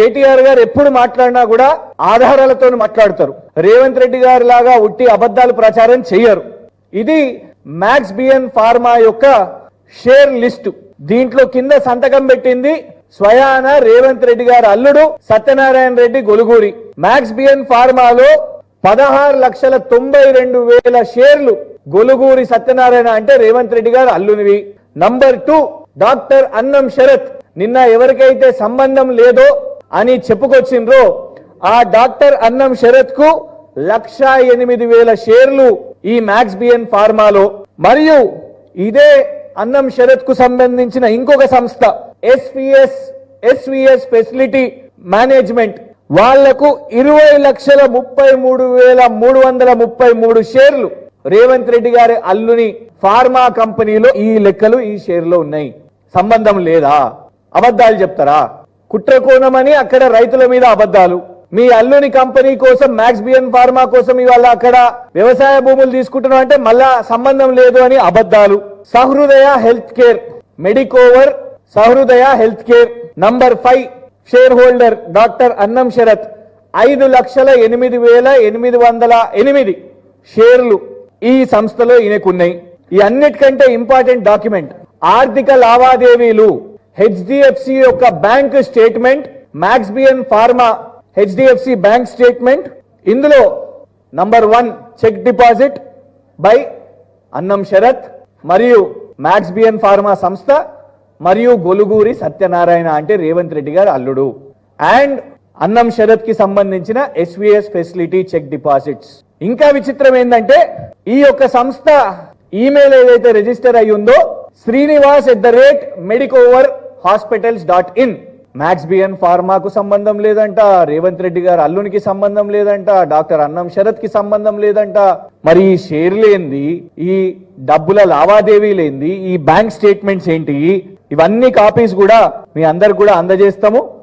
కేటీఆర్ గారు ఎప్పుడు మాట్లాడినా కూడా ఆధారాలతో మాట్లాడతారు. రేవంత్ రెడ్డి గారి లాగా ఉట్టి అబద్ధాలు ప్రచారం చేయరు ఇది మ్యాక్స్ బిఎన్ ఫార్మా యొక్క షేర్ లిస్టు. దీంట్లో కింద సంతకం పెట్టింది స్వయాన రేవంత్ రెడ్డి గారి అల్లుడు Satyanarayana Reddy Goluguri. Max B N ఫార్మాలో పదహారు లక్షల తొంభై రెండు వేల షేర్లు గొలుగూరి సత్యనారాయణ అంటే రేవంత్ రెడ్డి గారు అల్లునివి. Number two doctor Annam Sarath. నిన్న ఎవరికైతే సంబంధం లేదో అని చెప్పుకొచ్చిండ్రో. ఆ డాక్టర్ అన్నం శరత్కు లక్ష ఎనిమిది వేల షేర్లు ఈ మ్యాక్స్ బిఎన్ ఫార్మాలో. మరియు ఇదే అన్నం శరత్కు సంబంధించిన ఇంకొక సంస్థ ఎస్విఎస్ ఎస్విఎస్ ఫెసిలిటీ మేనేజ్మెంట్. వాళ్ళకు ఇరవై లక్షల ముప్పై మూడు వేల మూడు వందల ముప్పై మూడు షేర్లు. రేవంత్ రెడ్డి గారి అల్లుని ఫార్మా కంపెనీలో ఈ లెక్కలు ఈ షేర్లో ఉన్నాయి. సంబంధం లేదా? అబద్ధాలు చెప్తారా? కుట్రకోణమని అక్కడ రైతుల మీద అబద్ధాలు. మీ అల్లుని కంపెనీ కోసం మ్యాక్స్ బిఎన్ ఫార్మా కోసం ఇవాళ అక్కడ వ్యవసాయ భూములు తీసుకుంటున్నాం అంటే మళ్ళా సంబంధం లేదు అని అబద్ధాలు. Sahrudaya health care Medicover Sahrudaya health care. Number five share holder doctor Annam Sharath. ఐదు లక్షల ఎనిమిది వేల ఎనిమిది వందల ఎనిమిది షేర్లు ఈ సంస్థలో ఈయనకున్నాయి. ఈ అన్నిటికంటే ఇంపార్టెంట్ డాక్యుమెంట్. ఆర్థిక లావాదేవీలు. హెచ్డిఎఫ్సి యొక్క bank statement Max BN pharma HDFC bank statement. ఇందులో number one cheque deposit by Annam Sharath మరియు మ్యాక్స్బిఎన్ ఫార్మా సంస్థ మరియు గొలుగూరి సత్యనారాయణ అంటే రేవంత్ రెడ్డి గారు అల్లుడు. అండ్ అన్నం శరత్కి సంబంధించిన ఎస్విఎస్ ఫెసిలిటీ చెక్ డిపాజిట్స్. ఇంకా విచిత్రం ఏంటంటే ఈ యొక్క సంస్థ ఈమెయిల్ ఏదైతే రిజిస్టర్ అయి ఉందో Srinivas at the rate Medicover hospitals dot in Max BN ఫార్మాకు సంబంధం లేదంట రేవంత్ రెడ్డి గారు అల్లునికి సంబంధం లేదంట డాక్టర్ అన్నం శరత్కి సంబంధం లేదంట. మరి ఈ షేర్లేంది ఈ డబ్బుల లావాదేవీలేంది ఈ బ్యాంక్ స్టేట్మెంట్స్ ఏంటి ఇవన్నీ కాపీస్ కూడా మీ అందరికి కూడా అందజేస్తాము.